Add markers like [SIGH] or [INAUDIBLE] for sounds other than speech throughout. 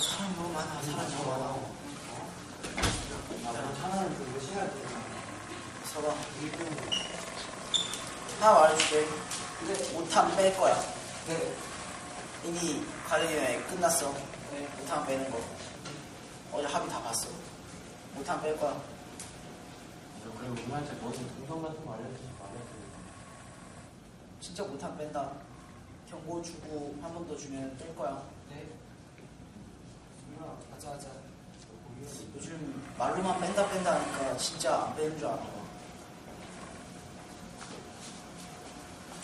사람 너무 많아. 사람 너무 많아. 나도 하나는 좀 의심할 때. 서봐. 하나 말해줄게. 근데 못함 뺄 거야. 네. 이미 관리여행 끝났어. 네. 5탄 빼는 거. 어제 합의 다 봤어. 못함 뺄 거야. 그리고 엄마한테 너는 동성 같은 거 알려주지 말아야 진짜 못함 뺀다. 경고 주고 한 번 더 주면 뺄 거야. 네. 맞아 맞아. 요즘 말로만 뺀다 뺀다 하니까 진짜 안 빼는 줄 알아.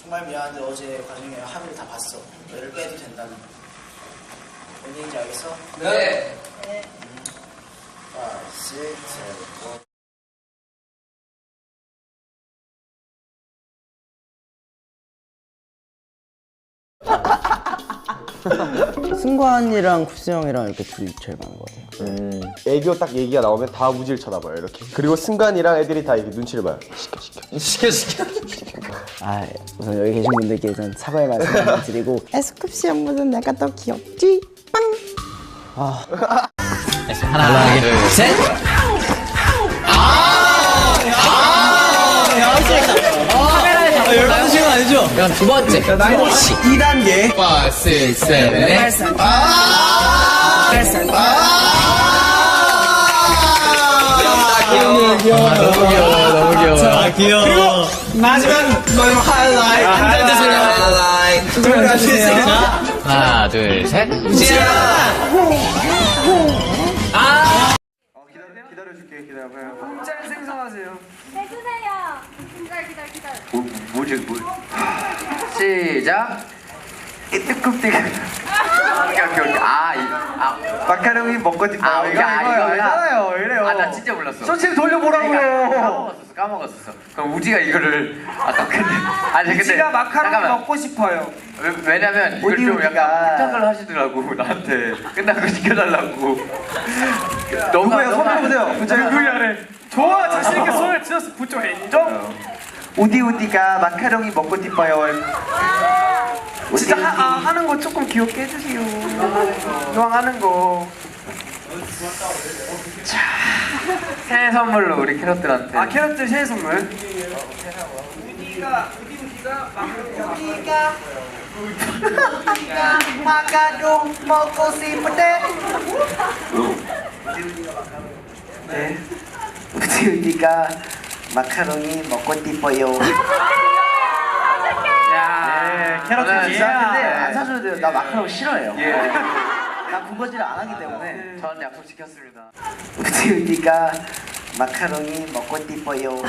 정말 미안한데 어제 과정에 합의를 다 봤어. 너를 빼도 된다는. 뭔 얘기인지 알겠어? 네. 네. 5, 6, 7, 8. 승관이랑 쿠스 형이랑 이렇게 둘이 제일 많은 것 같아요. 음, 애교 딱 얘기가 나오면 다 우지를 쳐다봐요 이렇게 그리고 승관이랑 애들이 다 이렇게 눈치를 봐요 시켜 시켜 [LAUGHS] 시켜 시켜. 아, 우선 여기 계신 분들께 전 사과의 말씀을 드리고 [LAUGHS] 에스쿱스 형보다 내가 더 귀엽지? 빵! 하나 둘 셋. 아니죠? 그럼 두 번째. 두 번째. 2단계. 5, 6, 7, 8. 귀여워, 귀여워. 너무 귀여워, 너무 귀여워. 자, 귀여워. 그리고 마지막, 마지막 하이라이트. 앉아주세요. 하이라이트. 앉아주세요. 하나, 둘, 셋. 우지야! 기다려줄게. 기다려봐요. 해주세요. 기다려 기다려 기다려. 뭐지 뭐. 시작. 뜨끔뜨끔 오케이 오케이 오케이. 아아 마카롱이 먹고 싶어요 아, 이거 아니잖아요 이래요. 아 나 진짜 몰랐어. 쇼츠 돌려보라고요. 까먹었었어 까먹었었어. 그럼 우지가 이거를 아까 근데 아니 근데 우지가 마카롱이 잠깐만. 먹고 싶어요. 왜, 왜냐면 이걸 좀 우지가. 약간 부탁을 하시더라고 나한테. 끝나고 시켜달라고. 너무 누구예요? 손 들어보세요. 누구야래? 좋아 자신 있게 손을 들었어 부쩍 인정? 우디 우디가 마카롱이 먹고 싶어요 진짜 하, 아, 하는 거 조금 귀엽게 해주세요. 이왕 하는 거. 새해 선물로 우리 캐럿들한테 아 캐럿들 새해 선물. 우디가 우디 우디가 우디가 우디가 마카롱 먹고 싶은데. 네. 우디 우디가 마카롱이 먹고 싶어요. 저는- 진짜 근데 예. 안 사줘도 돼요. 나 마카롱 싫어해요. 예. [LAUGHS] 나 군것질을 안 하기 때문에. 전 약속 지켰습니다 우디가 마카롱이 먹고 싶어요.